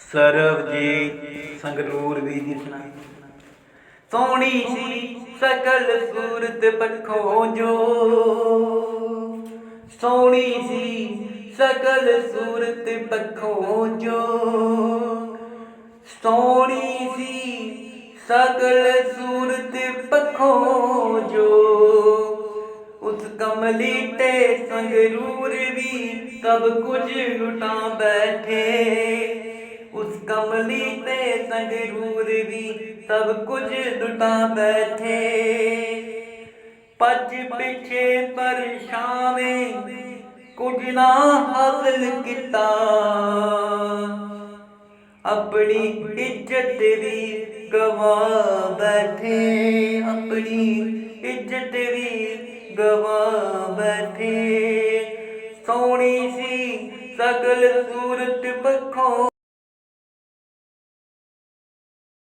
ਸਰਬਜੀਤ ਸੰਗਰੂਰ ਵੀ ਦਿਸਣਾ ਸੋਹਣੀ ਸੀ ਸਕਲ ਸੂਰਤ ਪੱਖੋਂ ਜੋ। ਸੋਹਣੀ ਸੀ ਸਕਲ ਸੂਰਤ ਪੱਖੋਂ ਜੋ। ਸੋਹਣੀ ਸੀ ਸਕਲ ਸੂਰਤ ਪੱਖੋਂ ਜੋ। ਉਸ ਕਮਲੀ ਤੇ ਸੰਗਰੂਰ ਵੀ ਸਭ ਕੁਝ ਲੁਟਾ ਬੈਠੇ। ਕਮਲੀ ਤੇ ਸੰਗਰੂਰ ਵੀ ਸਭ ਕੁਝ ਲੁਟਾ ਬੈਠੇ। ਪੱਜ ਪਿੱਛੇ ਪਰਛਾਵੇਂ ਕੁਝ ਨਾ ਹਾਸਲ ਕੀਤਾ। ਆਪਣੀ ਇੱਜ਼ਤ ਵੀ ਗਵਾ ਬੈਠੇ, ਆਪਣੀ ਇੱਜ਼ਤ ਵੀ ਗਵਾ ਬੈਠੇ। ਸੋਹਣੀ ਸੀ ਸਗਲ ਸੂਰਤ ਪੱਖੋਂ